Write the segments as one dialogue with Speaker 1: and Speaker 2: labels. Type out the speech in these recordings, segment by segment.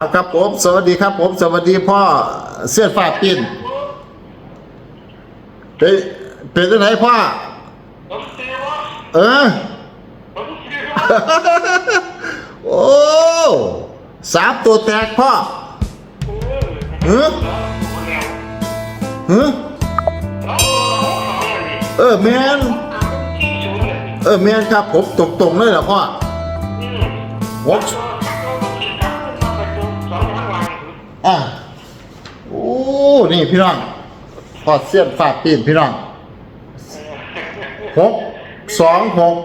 Speaker 1: ครับผม สวัสดีครับ ผม สวัสดีพ่อเสื้อฟ้าปิ้นเป็นเป็นที่ไหนพ่อ
Speaker 2: ผมซื้อว่า
Speaker 1: เออ
Speaker 2: ผมซื้อว่า
Speaker 1: โอ้สามตัวแตกพ่อ
Speaker 2: เออ
Speaker 1: เฮ้ยเฮ้ยเออแมนเออแมนครับผมตรงตรงๆเลยเหรอพ่อผม อะโอ้นี่พี่น้องพ่อเสื้อฟ้าปิ้นพี่น้องหกสองหก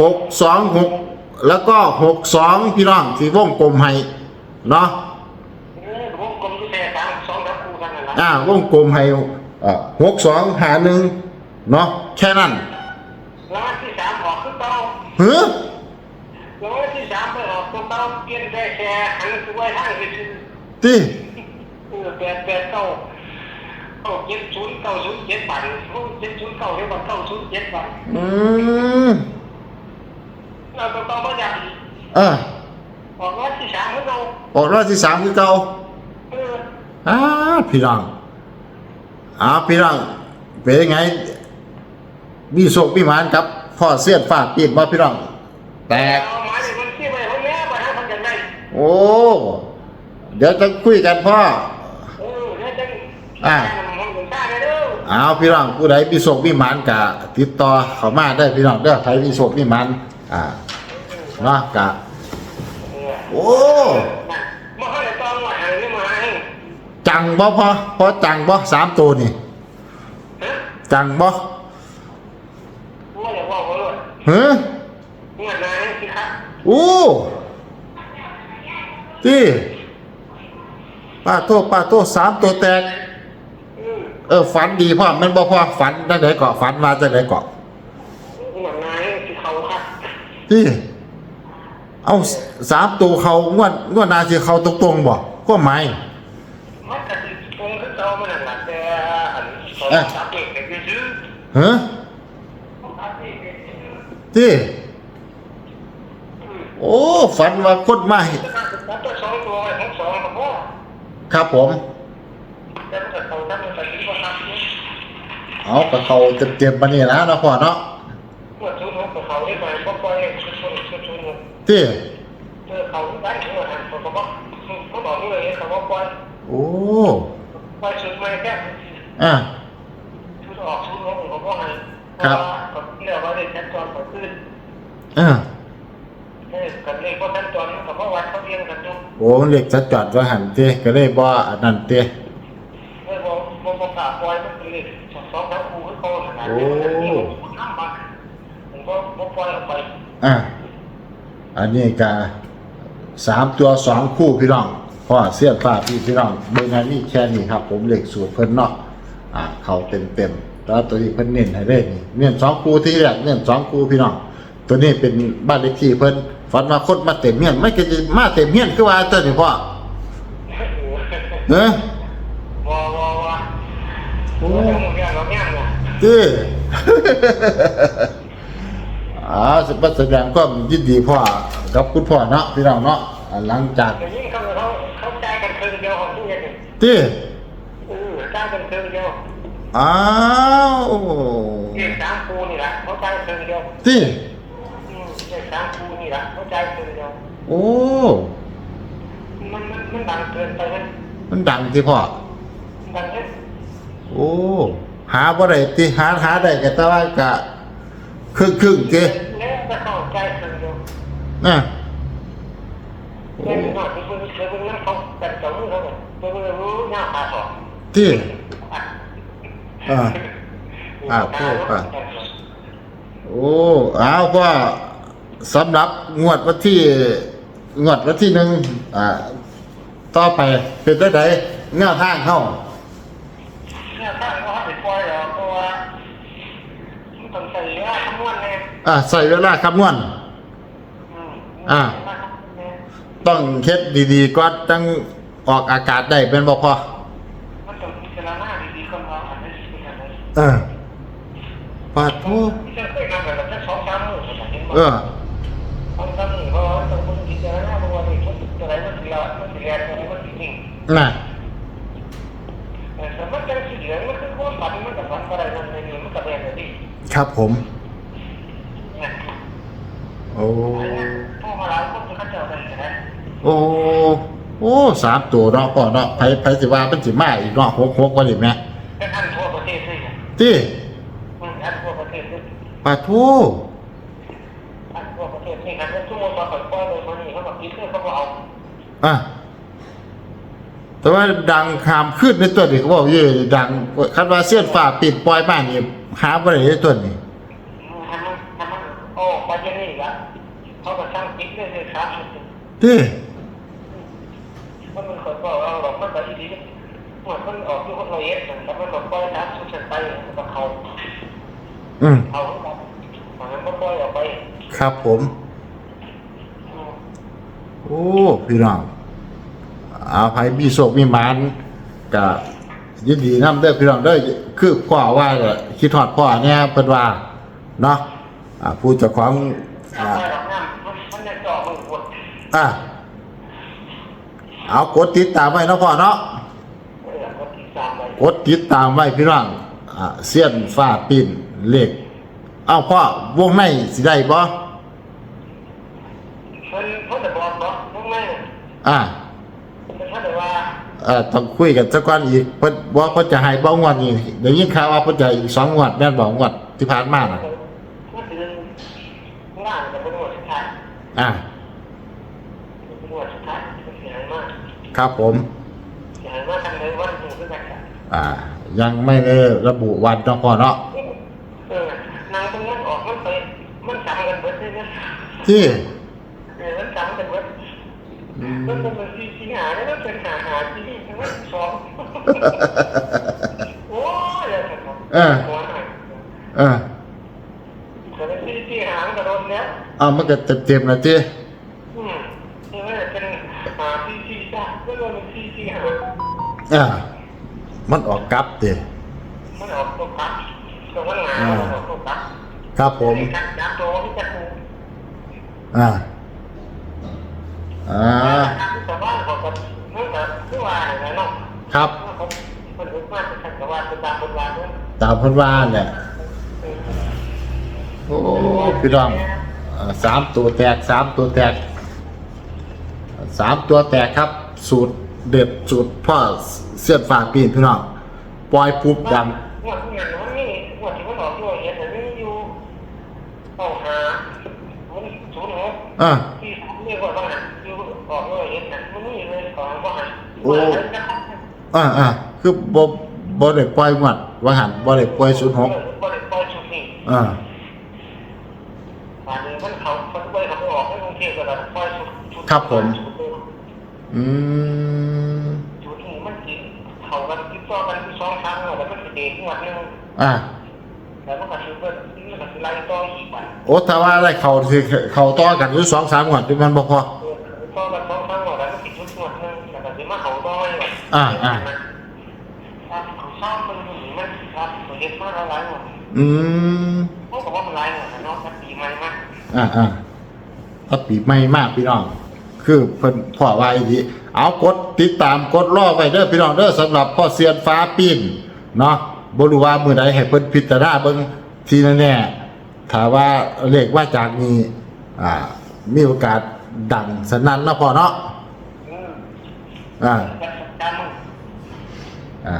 Speaker 1: หกสองหกแล้วก็หกสองพี่น้องที่วงกลมให้เนาะอ่าวงกลมให้หกสองหาหนึ่งเนาะแค่นั้น
Speaker 2: รางวัลที่สามออกขึ้นเต้า
Speaker 1: เฮ้ย
Speaker 2: รางวัลที่สามไปออกขึ้นเต้าเปลี่ยนแค่แค่หันตัวทางไปซื้อ
Speaker 1: ตี
Speaker 2: เออแปดแปดเก้าเก้าเจ็ดศูนย์เก้าศูนย์เจ็ดบาทเจ็ดศูนย์เก้าเรียกว่าเก้าศูนย์เจ็ดบาท
Speaker 1: อืม
Speaker 2: เราต้องต้องมาจาก
Speaker 1: เออ
Speaker 2: ออกรางวัลที่สามให้เรา
Speaker 1: ออกรอบที่สามคือเก่า
Speaker 2: เออ
Speaker 1: อ้าพี่น้องอ้าพี่น้องเป็นยังไงมีโชคมีหมานครับพ่อเสียนฝากปีนมาพี่น้องแตกโอ้ เดี๋ยวจะคุยกันพ่อ
Speaker 2: เออเนี่ยจัง
Speaker 1: อ่า
Speaker 2: ห้องหนึ่งชาติเด้อ
Speaker 1: เอาพี่น้องผู้ใดมีโชคมีหมานกะติดต่อเข้ามาได้พี่น้องเด้อใครมีโชคมีหมานอ่าเนาะกะ
Speaker 2: เออ
Speaker 1: โอ้
Speaker 2: น่ะมาให้ต้องมาให้นี่มาให้
Speaker 1: จังบ่พอพอจังบ่สามตัวนี่
Speaker 2: ฮะ
Speaker 1: จังบ่
Speaker 2: ว่าอย่าว่าเขาเลย
Speaker 1: เฮ้ย
Speaker 2: เงินนายสิครับ
Speaker 1: โอ้ที่ ป้าโตป้าโตสามตัวแตก
Speaker 2: อืม
Speaker 1: เออฝันดีพ่อมันบ่พอฝันได้ไหนเกาะฝันมาจากไหนเกาะ
Speaker 2: เงินนายสิเขาครับ
Speaker 1: ที่เอาสามตัวเขางวดงวดหนาสิเขาตรงๆบ่ก็ไม่
Speaker 2: มันก็สิคงคือเก่ามันนั่นล่ะแต่อันเขา
Speaker 1: เอ๊ะ
Speaker 2: ตัดเองไปซื้อ
Speaker 1: เฮ้ย
Speaker 2: ตัดเองไปซื้อ
Speaker 1: ที่
Speaker 2: อืม
Speaker 1: โอ้ฝันว่าคนมาให้
Speaker 2: แต่ถ้าตัดตัวสองตัวไว้ของสองก็พอ
Speaker 1: ครับผม
Speaker 2: แต่มันก็เขาทำมันก็สิบ่ทำนี่
Speaker 1: เอากับเขาเต็มๆมานี่นะเนาะพ่อเนาะ
Speaker 2: ทุนของเขาได้ไปบ่ปล่อยชุดชุดชุดชุดชุด
Speaker 1: ที่
Speaker 2: เจอเขาได้เมื่อหันเขาก็บอกเขาบอกนี่เลยเขาบอกปล่อย
Speaker 1: โอ้
Speaker 2: ปล่อยชุดม่แค่
Speaker 1: อะ
Speaker 2: ชุดออกชุดลงเขาก็ให้
Speaker 1: ครับ
Speaker 2: เขาเรียกว่าได้ชั้นตอนเขาขึ้น
Speaker 1: อะ
Speaker 2: ยงกันตรง
Speaker 1: โอ้เหล็กจะจอดไว้หันเต้ก็เลยบ่อันนั้นเต้
Speaker 2: เออบอกบอกบอกกาปล่อยมันเป็นเลขสองสองสามคู่ให้เขาขนาดนี้นี่ผมทำมาผมก็บอกปล่อยออกไป
Speaker 1: อะอันนี้ก็สามตัวสองคู่พี่น้องพ่อเสี้ยนฟ้าพี่พี่น้องเบอร์งานนี่แค่นี้ครับ ผมเหล็กสูตรเพิ่นเนาะอะเขาเต็มเต็มๆแล้วตัวนี้เพิ่นเน้นให้ได้นี่เน้นสองคู่ที่แรกเน้นสองคู่พี่น้องตัวนี้เป็นบ้านเลขที่เพิ่น ฝันว่าคนมาเต็มเฮียนไม่เคยจะมาเต็มเฮียนคือว่าเจ้านี่พ่อเนอะ
Speaker 2: วอวอวอโอ้ยมึงยังเราแง่งนะ
Speaker 1: ที่อ่าสแสดงความยินดีพ่อกับคุณพ่อเนาะพี่น้องเนาะอ่าหลังจาก
Speaker 2: แต่ยิ่งเขาเขาเขาใจกันคืนเดียวของที่เนี่ย
Speaker 1: ที่
Speaker 2: เออใจกันคืนเดียว
Speaker 1: อ้าว
Speaker 2: เรียกสามคูนี่แหละเขาใจคืนเดียว
Speaker 1: ที่
Speaker 2: อื มเรียกสามคูนี่แหละเขาใจคืนเดียว
Speaker 1: โอ้
Speaker 2: มันมันมันดังเกินไปนะ
Speaker 1: มันดังที่พ่อ
Speaker 2: ดังเนี่ย
Speaker 1: โอ้ หาบ่ได้ที่หาหาได้ก็แต่ว่ากะครึ่งครึ่งๆติ
Speaker 2: แล้วจะเข้าใจคืนเดียว
Speaker 1: นะ
Speaker 2: เล่นหน่อยที่คุณเคยเป็นนั่งเขาแต่สองมือเขาเนี่ยตัวมือรู้หน้าตาสอง
Speaker 1: ที่อ่า อ่าพูดอะโอ้ เอาพ่อ สำหรับงวดวันที่งวดวันที่หนึ่งอ่าต่อไปเป็นได้ไดแนวทางเข้า
Speaker 2: เนี่ยถ้าเขาให้ปล่อยเหรอเพราะว่ามันต้องใส่เวลาคำนวณไง
Speaker 1: อ่าใส่เวลาคำนวณ
Speaker 2: อืม
Speaker 1: อ่าต้องเฮ็ดดีๆก่อนจังออกอากาศได้เป็นบ่พอ
Speaker 2: มันต้องพิจารณาดีๆก่อนว่าอันนี้คืออันไหน
Speaker 1: เออปาดโท
Speaker 2: ที่จะเคยทำแบบนั้นสองสามมื้อผมเห็น
Speaker 1: เอ
Speaker 2: ว่า
Speaker 1: อ
Speaker 2: สองสามมื้อเพ ราะว่าต้องพิจารณาเพราะว่านี่มันอะไรมันเรามันสีแดงมันสีนิ่ง
Speaker 1: น่ะ
Speaker 2: แต่มันจังสีเหลืองมันคือความฝันมันกับฝันอะไรนั่นในนี้มันกับแดงเลยดิ
Speaker 1: ครับผม
Speaker 2: เนี่ย
Speaker 1: โอ้
Speaker 2: อันนี้พ่อมาแล้วก็จะเข้าใจอะไรกันนะ
Speaker 1: โอ้โอ้สามตัวเนาะพ่อเนาะไผไผสิว่าเป็นสิมาอีกเนาะหกหกว่าดิแม่
Speaker 2: เป็นอันทั่วประเทศเลย
Speaker 1: ที่
Speaker 2: อืมอันทั่วประเทศเลย
Speaker 1: ปาทู
Speaker 2: อันทั่วประเทศนี่ครับชั่วโมงต่อไปปล่อยเลยมันนี่เขาบอกคิดเลยเขาบอกเอา
Speaker 1: อะ แต่ว่าดังขามขึ้นในตัวนี้เขาบอกเย่ดังคันว่าเสี้ยนฝ่าปิดปล่อยบ้านนี่หาบ่ได้ในตัวนี้
Speaker 2: ทำมันทำมันโอ้ไปยังนี่ละเขาก็ช่างคิดเลยเลยครับ
Speaker 1: ที่
Speaker 2: มันมันเคยบอกเราหรอกมันไปดีเหมือนมันออกที่คนเราเย็ดแต่มันบอกปล่อยน้ำสุดสันไปกับเขา
Speaker 1: อืม
Speaker 2: เขาแบบมันก็ปล่อยออกไป
Speaker 1: ครับผม โอ้ พี่น้อง เอาไผมีโศกมีหมานก็ยินดีนำเด้อพี่น้องเด้อคือพ่อว่าก็คิดฮอดพ่อแน่เพิ่นว่าเนาะอ่าผู้เจ้าของ
Speaker 2: น้ำ
Speaker 1: อ่า
Speaker 2: ไม่หรอกน้ำมันมันจะจ่อมันปวด
Speaker 1: อะเอากดติดตามไว้เนาะพ่อเนาะ
Speaker 2: เออมันที่สามไป
Speaker 1: กดติดตามไว้พี่น้องอ่าเสี้ยนฟ้าปิ่นเหล็กเอาพ่อวงในสิได้บ่
Speaker 2: มันเขาจะบอกเนาะไม่ไม่
Speaker 1: อ่า
Speaker 2: แต่ถ้าเกิดว่า
Speaker 1: เอ่อต้องคุยกันสักก่อนอีกเพิ่นบอกเพิ่นจะให้บ่งวดนี้ได้ยินข่าวว่าเพิ่นจะให้อีกสองงวดแม่นบ่งวดที่ผ่านมาน่ะ
Speaker 2: ก็คือง่ายแต่เป็นหมวดสุดท้าย
Speaker 1: อ่า
Speaker 2: เป็นหมวดสุดท้ายเสียหายมาก
Speaker 1: ครับผม
Speaker 2: เสียหายมากทำเลยว่าถึงขึ้นมา
Speaker 1: อ่า ยังไม่ได้ระบุวันเนาะพ่อเนาะ
Speaker 2: เออนางตรงนั้นออกมันไปมันจำกันเบิดเลยนะ
Speaker 1: ที่
Speaker 2: เออมันจำกันเบิด
Speaker 1: อื ม
Speaker 2: มันเป็นสีสีหาแล้วมันเป็นหาหาที่นี่ทั้งนั้นสองโอ้ยเลยครับ
Speaker 1: เออ
Speaker 2: หัวหาย
Speaker 1: เออ
Speaker 2: แต่เป็นสีสีหางกระโดนเนี้ย
Speaker 1: เอามันก็เต็มๆนะติ
Speaker 2: อืมนี่มันเป็นหาสีสีจ้าก็โดนเป็นสีสีหา
Speaker 1: อ่ามันออกกลับติ
Speaker 2: มันออกตัวกัดตัวมันหนามันออกตัวกัด
Speaker 1: ครับผม
Speaker 2: การจับตัวที่จะถูก
Speaker 1: อ่า อ่า
Speaker 2: แต่ว่าเขาก็นั่นแต่คือว่าอะไรเนาะ
Speaker 1: ครับ
Speaker 2: เขาเป็นรู้มากเป็นแต่ว่าเป็นตามบนวานด้วย
Speaker 1: ตามเพิ่นว่าแหละโอ้พี่น้องอ่าสามตัวแตกสามตัวแตกสามตัวแตกครับ สูตรเด็ดสูตรพ่อเสี้ยนฝากปีนพี่น้องปล่อยปุ๊บดัง
Speaker 2: หัวที่เงินมันนี่หัวที่มันออกด้วยเห็นแต่ไม่อยู่เอาหามันศูนย์หก
Speaker 1: อ่าา
Speaker 2: นอ่า
Speaker 1: อ่าคือบ่บ่ได้ปล่อยงวดว่าหันบ่ได้ปล่อยศูนย์หก
Speaker 2: บริปล่อยชุดนี้
Speaker 1: อ่า
Speaker 2: อันนี้มันเขาเขาไปเขาออกให้กรุงเทพก็ได้ปล่อยชุดชุด
Speaker 1: อืม
Speaker 2: ชุดนี้มันกินเขากันติดต่อกันสองครั้งแล้วมันเด็กงวดนึง
Speaker 1: อ่า
Speaker 2: แล้วมันก็คือว่ามันก็คือไล่ต่ออีกวัน
Speaker 1: โอ้ถ้าว่าอะได้เข้าสิเขาต่อกันอยู่สองสามงวดที่มันบ่พอ
Speaker 2: อีกวันอ่า
Speaker 1: อ่า
Speaker 2: เขาซ่อมมันหนีมันครับตัวเด็กมากอะไรหมด
Speaker 1: อืม
Speaker 2: เพราะว่ามันไล่หมดเนาะมันดีไหมมาก
Speaker 1: อ่าอ่าถ้าปีใหม่มากพี่น้อง คือเพิ่นพ่อว่าอีดีเอากดติดตามกดรอไว้เด้อพี่น้องเด้อสำหรับพ่อเซียนฟ้าปีนเนาะบ่รู้ว่ามื้อใดให้เพิ่นพิจารณาเบิ่งทีแน่ๆถ้าว่าเลขว่าจากนี้อ่า มีโอกาสดังสนั่นเนาะพ่อเนาะ
Speaker 2: อืม
Speaker 1: อ่า
Speaker 2: จัดการมึง
Speaker 1: อ่า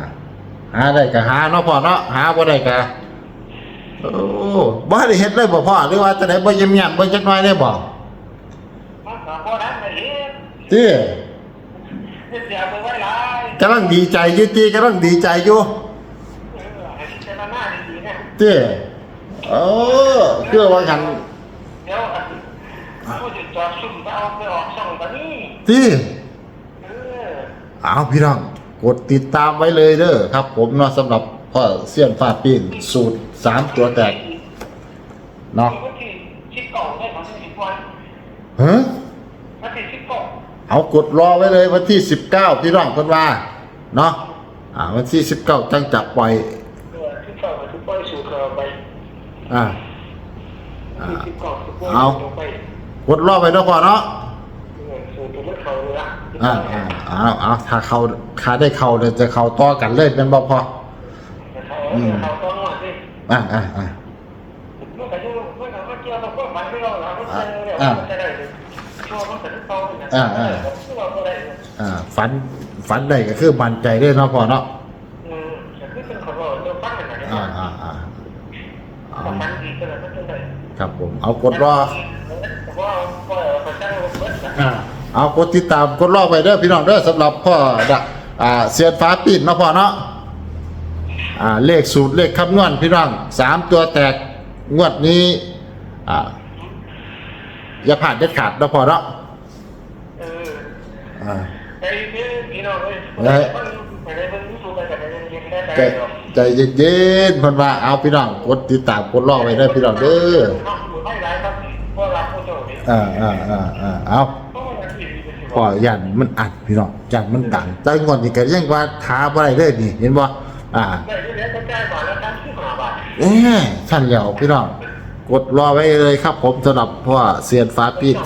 Speaker 1: หาได้ก็หาเนาะพ่อเนาะหาบ่ได้ก็โอ้บ่ได้เฮ็ดเลยบ่พ่อหรือว่าจะได้บ่เยี่ยมยามเบิ่งจักหน่อยได้บ่
Speaker 2: มันก็พอได้เลย
Speaker 1: ติ
Speaker 2: เดี๋ยวไปไว้ไล่
Speaker 1: กำลังดีใจอยู่ติกำลังดีใจอยู่
Speaker 2: เออให้พิจารณาดีๆนะ
Speaker 1: ติโอ้คือว่าหัน
Speaker 2: เดี๋ยวอันผู้จะจอดซุ่มไปเอาไปออกช่องตอนนี้
Speaker 1: ติ
Speaker 2: เออ
Speaker 1: เอาพี่น้อง กดติดตามไว้เลยเด้อครับ ผมเนาะสำหรับพ่อเสี้ยนฟ้าปีนสูตรสามตัวแตกเนาะ
Speaker 2: วันที่สิบเก้าได้ของสิบวัน
Speaker 1: ฮะ
Speaker 2: วันที่สิบเก้า
Speaker 1: เอากดรอไว้เลยวันที่19พี่น้องเพิ่นว่าเนาะอ่า วันที่19จังจับปล่อย
Speaker 2: เออสิบเก้ากับสิบปอยสู่เขาไป
Speaker 1: อ่าอ่า
Speaker 2: สิบเก้าสิบปอย
Speaker 1: เอา
Speaker 2: ไป
Speaker 1: กดรอไว้เนาะพ่อน
Speaker 2: เนาะ
Speaker 1: อ่าอ่าเอาเอาถ้าเขาถ้าได้เขาเดี๋ยวจะเขาต่อกันเลยเป็นบ่พอ
Speaker 2: เขาเขาต้องว่าที่
Speaker 1: อ่าอ่าอ่า
Speaker 2: มันก็ยังมันก็มันเกี่ยวกับพวกมันไม่รอดแล้วมันเจอแล้วมันจะได้ช่วงมันจะต้องเนี่ยช่วงอะไร
Speaker 1: อ่าฝันฝันได้ก็คือมั่นใจได้เนาะพอเนาะ
Speaker 2: อืมแต่คือเป็นคนรอเรื่องปั้นอะไร
Speaker 1: อ่าอ่าอ่าเอา
Speaker 2: มันดีก็เลยมันจะได้
Speaker 1: ครับผมเอากดรอ
Speaker 2: แต่ว่าก็พระเจ้าเบิดนะ
Speaker 1: อ่า เอากดติดตามกดรอไปเด้อพี่น้องเด้อสำหรับพ่อดักอ่าเสียนฟ้าปิดเนาะพ่อเนาะอ่าเลขสูตรเลขคำนวณพี่น้องสามตัวแตกงวดนี้อ่าอย่าผ่านเด็ดขาดเนาะพ่อเนาะ
Speaker 2: เออ
Speaker 1: อ่า
Speaker 2: ไอ้พี่พี่น้องเอ้ยมันไม่ได้เป็นผู้สูงอายุแต่ยังยังได้
Speaker 1: ใจใจเย็นๆเพิ่นว่าเอาพี่น้องกดติดตามกดรอไว้เด้อพี่น้องเด้อ
Speaker 2: ไม่ร้ายครับเพราะรักผู้โจนี่
Speaker 1: อ่าอ่าอ่าอ่าเอา
Speaker 2: พ่
Speaker 1: อยันมันอัดพี่น้องยันมันดังแต่งวดนี้ก็ยังว่าท้าบ่ได้เลยนี่ เห็นบ่อ่า
Speaker 2: ได้เดี๋ยวจะจ่ายบาทแล้วตั้งที่หาบาท
Speaker 1: เอ๊ะท่านแล้วพี่น้องกดรอไว้เลยครับผมสำหรับพ่อเสียนฟ้าปิด